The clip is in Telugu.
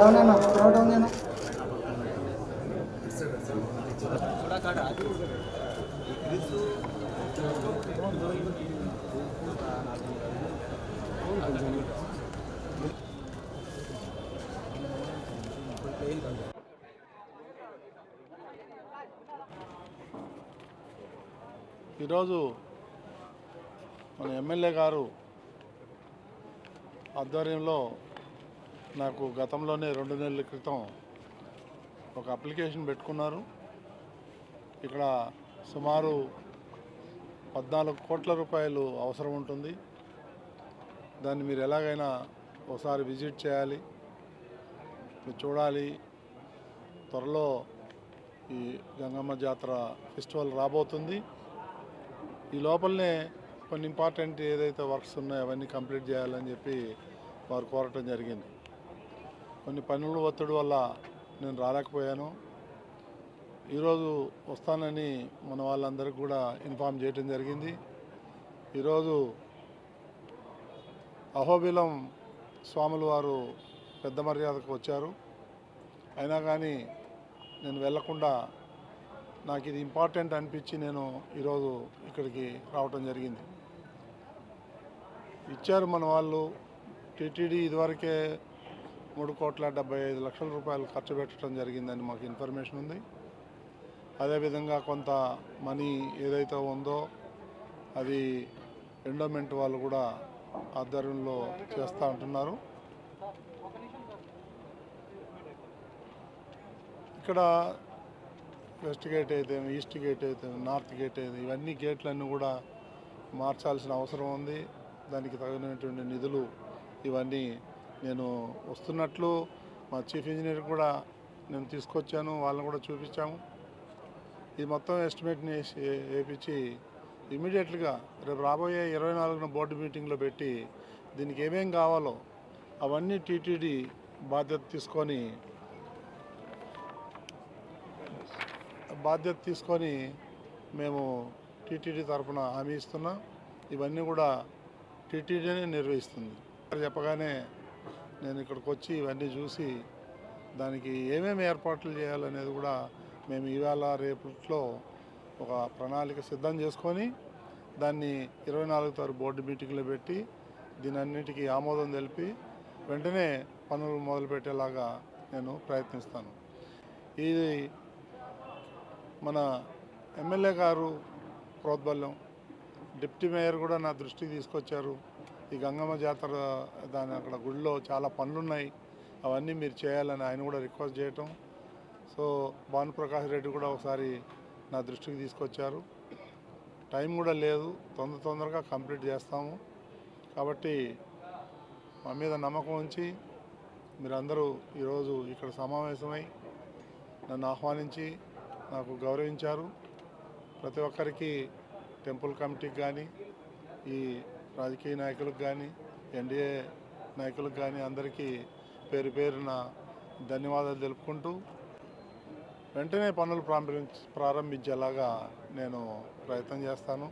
Down throw down అయినా ఈరోజు మన ఎమ్మెల్యే గారు ఆధ్వర్యంలో నాకు గతంలోనే రెండు నెలల క్రితం ఒక అప్లికేషన్ పెట్టుకున్నారు. ఇక్కడ సుమారు పద్నాలుగు కోట్ల రూపాయలు అవసరం ఉంటుంది. దాన్ని మీరు ఎలాగైనా ఒకసారి విజిట్ చేయాలి. మీరు చూడాలి. త్వరలో ఈ గంగమ్మ జాతర ఫెస్టివల్ రాబోతుంది. ఈ లోపలనే కొన్ని ఇంపార్టెంట్ ఏదైతే వర్క్స్ ఉన్నాయో అవన్నీ కంప్లీట్ చేయాలని చెప్పి వారు కోరటం జరిగింది. కొన్ని పనుల ఒత్తిడి వల్ల నేను రాలేకపోయాను. ఈరోజు వస్తానని మన వాళ్ళందరికీ కూడా ఇన్ఫామ్ చేయటం జరిగింది. ఈరోజు అహోబిలం స్వాములు వారు పెద్ద మర్యాదకు వచ్చారు. అయినా కానీ నేను వెళ్ళకుండా నాకు ఇది ఇంపార్టెంట్ అనిపించి నేను ఈరోజు ఇక్కడికి రావటం జరిగింది. ఇచ్చారు మన వాళ్ళు. టీటీడీ ఇదివరకే మూడు కోట్ల డెబ్బై ఐదు లక్షల రూపాయలు ఖర్చు పెట్టడం జరిగిందని మాకు ఇన్ఫర్మేషన్ ఉంది. అదేవిధంగా కొంత మనీ ఏదైతే ఉందో అది ఎండోమెంట్ వాళ్ళు కూడా ఆధ్వర్యంలో చేస్తూ ఉంటున్నారు. ఇక్కడ వెస్ట్ గేట్ అయితే ఈస్ట్ గేట్ అయితే నార్త్ గేట్ అయితే ఇవన్నీ గేట్లన్నీ కూడా మార్చాల్సిన అవసరం ఉంది. దానికి తగినటువంటి నిధులు ఇవన్నీ నేను వస్తున్నట్లు మా చీఫ్ ఇంజనీర్ కూడా నేను తీసుకొచ్చాను వాళ్ళని కూడా చూపించాము. ఈ మొత్తం ఎస్టిమేట్ని వేసి వేపించి ఇమీడియట్గా రేపు రాబోయే ఇరవై నాలుగున బోర్డు మీటింగ్లో పెట్టి దీనికి ఏమేం కావాలో అవన్నీ టీటీడీ బాధ్యత తీసుకొని బాధ్యత తీసుకొని మేము టీటీడీ తరఫున హామీ ఇస్తున్నాం. ఇవన్నీ కూడా టీటీడీనే నిర్వహిస్తుంది. చెప్పగానే నేను ఇక్కడికి వచ్చి ఇవన్నీ చూసి దానికి ఏమేమి ఏర్పాట్లు చేయాలనేది కూడా మేము ఇవాళ రేపట్లో ఒక ప్రణాళిక సిద్ధం చేసుకొని దాన్ని ఇరవై నాలుగు తారీఖు బోర్డు మీటింగ్లో పెట్టి దీని అన్నిటికీ ఆమోదం తెలిపి వెంటనే పనులు మొదలుపెట్టేలాగా నేను ప్రయత్నిస్తాను. ఇది మన ఎమ్మెల్యే గారు ప్రోద్బల్యం. డిప్యూటీ మేయర్ కూడా నా దృష్టికి తీసుకొచ్చారు. ఈ గంగమ్మ జాతర దాని అక్కడ గుడిలో చాలా పనులున్నాయి. అవన్నీ మీరు చేయాలని ఆయన కూడా రిక్వెస్ట్ చేయటం. సో భానుప్రకాష్ రెడ్డి కూడా ఒకసారి నా దృష్టికి తీసుకొచ్చారు. టైం కూడా లేదు. తొందర తొందరగా కంప్లీట్ చేస్తాము. కాబట్టి మా మీద నమ్మకం ఉంచి మీరందరూ ఈరోజు ఇక్కడ సమావేశమై నన్ను ఆహ్వానించి నాకు గౌరవించారు. ప్రతి ఒక్కరికి టెంపుల్ కమిటీకి కానీ ఈ రాజకీయ నాయకులకు కానీ ఎన్డీఏ నాయకులకు కానీ అందరికీ పేరు పేరున ధన్యవాదాలు తెలుపుకుంటూ వెంటనే పనులు ప్రారంభించ ప్రారంభించేలాగా నేను ప్రయత్నం చేస్తాను.